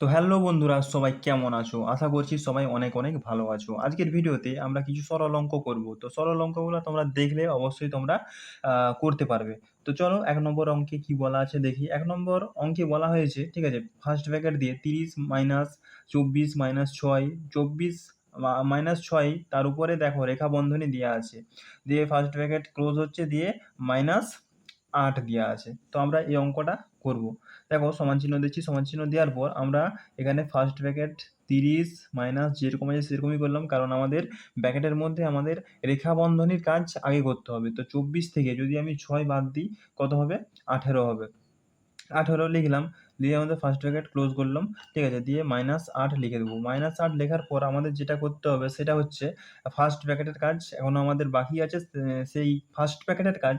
তো হ্যালো বন্ধুরা, সবাই কেমন আছো? আশা করছি সবাই অনেক অনেক ভালো আছো। আজকের ভিডিওতে আমরা কিছু সরল অঙ্ক করব। তো সরল অঙ্কগুলো তোমরা দেখলে অবশ্যই তোমরা করতে পারবে। তো চলো এক নম্বর অঙ্কে কি বলা আছে দেখি। এক নম্বর অঙ্কে বলা হয়েছে, ঠিক আছে ফার্স্ট ব্র্যাকেট দিয়ে তিরিশ মাইনাস চব্বিশ মাইনাস ছয়, চব্বিশ মাইনাস ছয়, তার উপরে দেখো রেখা বন্ধনী দেওয়া আছে। দিয়ে ফার্স্ট ব্র্যাকেট ক্লোজ হচ্ছে, দিয়ে মাইনাস আট দেওয়া আছে। তো আমরা এই অঙ্কটা করব। দেখো সমান চিহ্ন দিচ্ছি, সমান চিহ্ন দেওয়ার পর আমরা এখানে ফার্স্ট ব্র্যাকেট তিরিশ মাইনাস যেরকম আছে সেরকমই করলাম, কারণ আমাদের ব্র্যাকেটের মধ্যে আমাদের রেখা বন্ধনীর কাজ আগে করতে হবে। তো চব্বিশ থেকে যদি আমি ছয় বাদ দিই, কত হবে? আঠেরো হবে। আঠেরো লিখলাম দিয়ে আমাদের ফার্স্ট ব্র্যাকেট ক্লোজ করলাম, ঠিক আছে? দিয়ে মাইনাস আট লিখে দেবো। মাইনাস আট লেখার পর আমাদের যেটা করতে হবে সেটা হচ্ছে ফার্স্ট ব্র্যাকেটের কাজ এখনও আমাদের বাকি আছে সেই ফার্স্ট ব্র্যাকেটের কাজ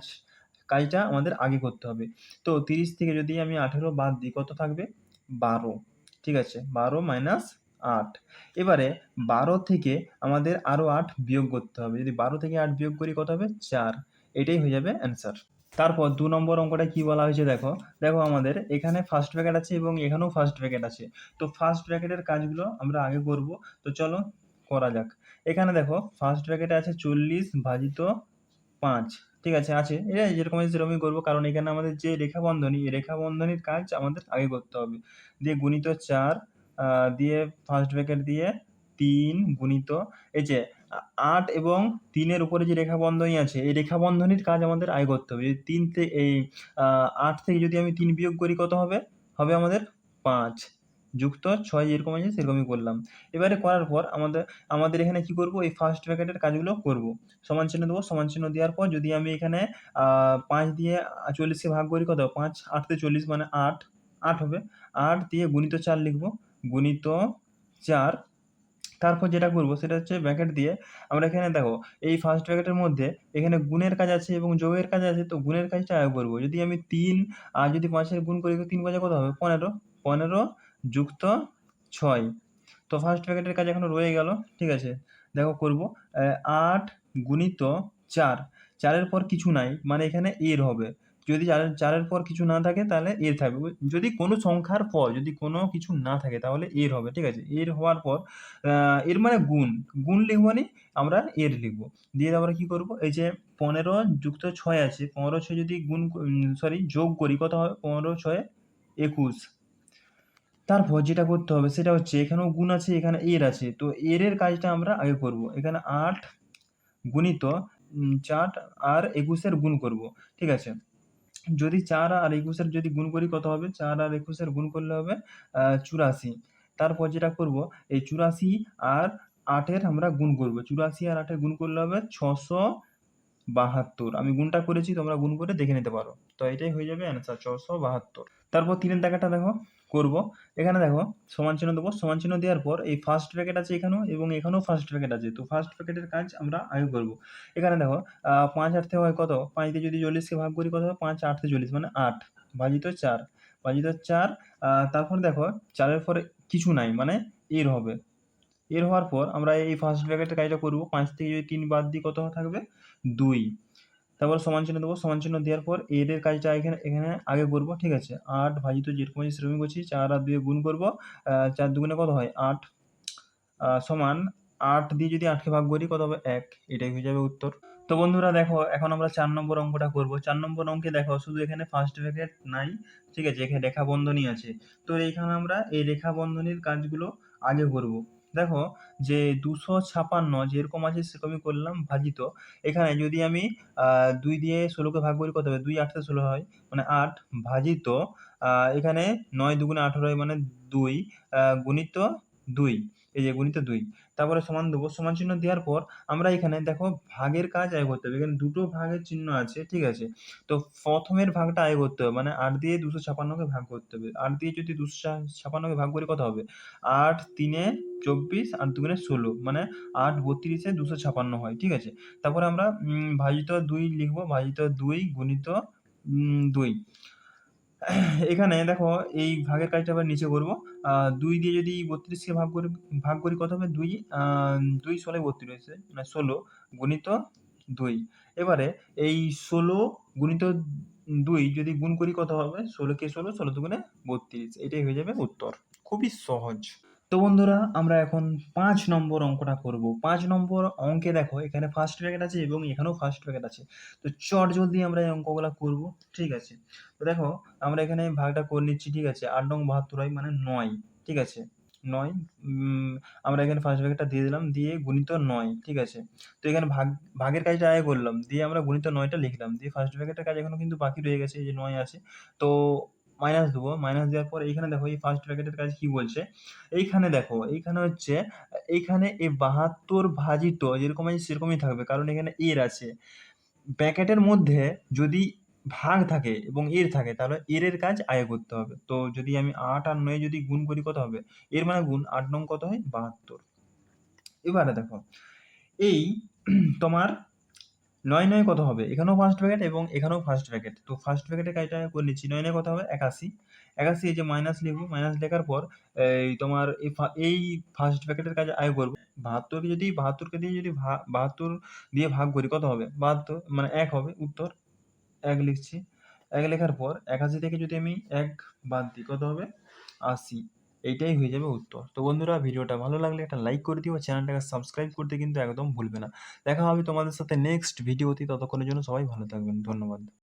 কাজটা আমাদের আগে করতে হবে। তো তিরিশ থেকে যদি আমি আঠেরো বাদ দিই, কত থাকবে? বারো। ঠিক আছে? বারো মাইনাস আট। এবারে বারো থেকে আমাদের আরও আট বিয়োগ করতে হবে। যদি বারো থেকে আট বিয়োগ করি, কত হবে? চার। এটাই হয়ে যাবে অ্যান্সার তারপর দু নম্বর অঙ্কটা কি বলা হয়েছে দেখো? দেখো আমাদের এখানে ফার্স্ট ব্র্যাকেট আছে এবং এখানেও ফার্স্ট ব্র্যাকেট আছে। তো ফার্স্ট ব্র্যাকেটের কাজগুলো আমরা আগে করব। তো চলো করা যাক। এখানে দেখো ফার্স্ট ব্র্যাকেটে আছে চল্লিশ ভাজিত পাঁচ। ঠিক আছে আছে। এটা যেরকম সেরকমই করব। কারণ এখানে আমাদের যে রেখা বন্ধনী এই রেখা বন্ধনীর কাজ আমাদের আগে করতে হবে। দিয়ে গুণিত চার দিয়ে ফার্স্ট ব্র্যাকেট দিয়ে তিন গুণিত এই যে আট এবং তিনের উপরে যে রেখা বন্ধনী আছে, এই রেখা বন্ধনীর কাজ আমাদের আয় করতে হবে। তিন থেকে এই আট থেকে যদি আমি তিন বিয়োগ করি কত হবে? হবে আমাদের পাঁচ। যুক্ত, ছয় যেরকম আছে সেরকমই করলাম। এবারে করার পর আমাদের আমাদের এখানে কি করব? এই ফার্স্ট ব্র্যাকেটের কাজগুলো করব। সমান চিহ্ন দেবো, সমান চিহ্ন দেওয়ার পর যদি আমি এখানে পাঁচ দিয়ে চল্লিশকে ভাগ করি কত? পাঁচ আটতে চল্লিশ মানে আট আট হবে। আট দিয়ে গুণিত চার লিখব। গুণিত চার। তারপর যেটা করব সেটা হচ্ছে ব্র্যাকেট দিয়ে আমরা এখানে দেখো, এই ফার্স্ট ব্র্যাকেটের মধ্যে এখানে গুণের কাজ আছে এবং যোগের কাজ আছে, তো গুণের কাজটা আগে করব। যদি আমি তিন, আর যদি পাঁচের গুণ করি তিন পাঁচে কত হবে? পনেরো। পনেরো যুক্ত ছয়। তো ফার্স্ট ব্র্যাকেটের কাজ এখনও রয়ে গেল, ঠিক আছে? দেখো করব। আট গুণিত চার। চারের পর কিছু নাই মানে এখানে এর হবে। যদি চারের চারের পর কিছু না থাকে, তাহলে এর থাকবে। যদি কোনো সংখ্যার পর, যদি কোনো কিছু না থাকে, তাহলে এর হবে, ঠিক আছে? এর হওয়ার পর এর মানে গুণ। গুণ লিখব নি আমরা এর লিখব। দিয়ে তারপরে কি করব? এই যে পনেরো যুক্ত ছয় আছে, পনেরো ছয় যদি গুণ সরি যোগ করি, কত হবে পনেরো ছয় একুশ। তারপর যেটা করতে হবে সেটা হচ্ছে এখানেও গুণ আছে, এখানে এর আছে। তো এর এর কাজটা আমরা আগে করব। এখানে আট গুণিত চার আর একুশের গুণ করব। ঠিক আছে? যদি চার আর একুশের যদি গুণ করি কত হবে? চার আর একুশের গুণ করলে হবে চুরাশি। তারপর যেটা করব, এই চুরাশি আর আটের আমরা গুণ করব। চুরাশি আর আটের গুণ করলে হবে ছশো বাহাত্তর। আমি গুণটা করেছি, তোমরা গুণ করে দেখে নিতে পারো। তো এটাই হয়ে যাবে অ্যান্সার ছশো বাহাত্তর। তারপর তিনের দেখাটা দেখো, করব। এখানে দেখো, সমান চিহ্ন দেবো। সমান চিহ্ন দেওয়ার পর এই ফার্স্ট ব্র্যাকেট আছে এখানেও এবং এখানেও ফার্স্ট ব্র্যাকেট আছে। তো ফার্স্ট ব্র্যাকেটের কাজ আমরা আগে করব। এখানে দেখো পাঁচ আটতে হয় কত? পাঁচ দিয়ে যদি চল্লিশকে ভাগ করি কত? পাঁচ আটতে চল্লিশ মানে আট। ভাজিত চার। ভাজিত চার তারপর দেখো, চারের পরে কিছু নাই মানে এর হবে। এর হওয়ার পর আমরা এই ফার্স্ট ব্র্যাকেটের কাজটা করব। পাঁচ থেকে যদি তিন বাদ দিই কত থাকবে? দুই। তারপর সমান চিহ্ন দেবো, সমান চিহ্ন দেওয়ার পর এর কাজটা এখানে এখানে আগে করব, ঠিক আছে? আট ভাজিত যেরকম আছে সেরকমই করছি, চার আর দুয়ে গুণ করব চার দুগুণে কত হয়? আট সমান আট দিয়ে যদি আটকে ভাগ করি কত হবে? এক, এটাই হয়ে যাবে উত্তর। তো বন্ধুরা দেখো, এখন আমরা চার নম্বর অঙ্কটা করব। চার নম্বর অঙ্কে দেখো, শুধু এখানে ফার্স্ট ব্র্যাকেট নাই, ঠিক আছে? এখানে রেখা বন্ধনী আছে। তো এইখানে আমরা এই রেখা বন্ধনীর কাজগুলো আগে করব। দেখো যে দুশো ছাপান্ন যেরকম আছে সেরকমই করলাম ভাজিত। এখানে যদি আমি দুই দিয়ে ষোলোকে ভাগ করি কত হবে? দুই আটতে ষোলো হয়। মানে আট ভাজিত এখানে নয় দুগুণে আঠেরো হয় মানে দুই গুণিত দুই, এই যে গুণিত দুই। তারপরে সমান দেবো। সমান চিহ্ন দেওয়ার পর আমরা এখানে দেখো ভাগের কাজ আয় করতে হবে। এখানে দুটো ভাগের চিহ্ন আছে, ঠিক আছে? তো প্রথমের ভাগটা আয় করতে হবে মানে আট দিয়ে দুশো ছাপান্নকে ভাগ করতে হবে। আট দিয়ে যদি দুশো ছাপান্নকে ভাগ করি কত হবে? আট তিনে চব্বিশ আর দুগুণে ষোলো মানে আট বত্রিশে দুশো ছাপান্ন হয়, ঠিক আছে? তারপরে আমরা ভাজিত দুই লিখব। ভাজিত দুই গুণিত দুই। এখানে দেখো এই ভাগের কাজটা আবার নিচে করব। দুই দিয়ে যদি বত্রিশকে ভাগ করে, ভাগ করি কত হবে? দুই দুই ষোলো বত্রিশ মানে ষোলো গুণিত দুই। এবারে এই ষোলো গুণিত দুই যদি গুণ করি কত হবে? ষোলোকে ষোলো ষোলো দুগুণে বত্রিশ। এটাই হয়ে যাবে উত্তর। খুবই সহজ। তো বন্ধুরা, আমরা এখন পাঁচ নম্বর অঙ্কটা করব। পাঁচ নম্বর অঙ্কে দেখো, এখানে ফার্স্ট ব্র্যাকেট আছে এবং এখানেও ফার্স্ট ব্র্যাকেট আছে। তো চট জলদি আমরা এই অঙ্কগুলো করব, ঠিক আছে? তো দেখো, আমরা এখানে ভাগটা করে নিচ্ছি, ঠিক আছে? আট নং বাহাত্তর মানে নয়, ঠিক আছে? নয় আমরা এখানে ফার্স্ট ব্র্যাকেটটা দিয়ে দিলাম, দিয়ে গুণিত নয়, ঠিক আছে? তো এখানে ভাগ, ভাগের কাজটা আগে করলাম, দিয়ে আমরা গুণিত নয়টা লিখলাম, দিয়ে ফার্স্ট ব্র্যাকেটের কাজ এখনও কিন্তু বাকি রয়ে গেছে যে নয় আছে। তো মাইনাস দেবো মাইনাস দেওয়ার পর এইখানে দেখো এই ফার্স্ট ব্র্যাকেটের কাজ কি বলছে? এইখানে দেখো, এইখানে হচ্ছে, এইখানে এই বাহাত্তর ভাজিত যেরকম আছে সেরকমই থাকবে, কারণ এখানে এর আছে। ব্র্যাকেটের মধ্যে যদি ভাগ থাকে এবং এর থাকে, তাহলে এর এর কাজ আগে করতে হবে। তো যদি আমি আট আর নয় যদি গুণ করি কত হবে? এর মানে গুণ আট নং কত হয়? বাহাত্তর। এবারে দেখো, এই তোমার নয় নয় কত হবে? এখানেও ফার্স্ট ব্র্যাকেট এবং এখানেও ফার্স্ট ব্র্যাকেট তো ফার্স্ট ব্র্যাকেটের কাজটা করে নিচ্ছি, নয় নয় কত হবে? একাশি। একাশি এই যে মাইনাস লিখব মাইনাস লেখার পর, এই তোমার এই ফার্স্ট ব্র্যাকেটের কাজ আয় করব। বাহাত্তরকে যদি, বাহাত্তরকে দিয়ে যদি বাহাত্তর দিয়ে ভাগ করি, কত হবে? বাহাত্তর মানে এক হবে, উত্তর। এক লিখছি। এক লেখার পর, একাশি থেকে যদি আমি এক বাদ দিই, কত হবে? আশি। এইটাই হয়ে যাবে উত্তর। তো বন্ধুরা, ভিডিওটা ভালো লাগলে একটা লাইক করে দিও, চ্যানেলটাকে সাবস্ক্রাইব করতে কিন্তু একদম ভুলবে না। দেখা হবে তোমাদের সাথে নেক্সট ভিডিওতে ততক্ষণের জন্য সবাই ভালো থাকবেন। ধন্যবাদ।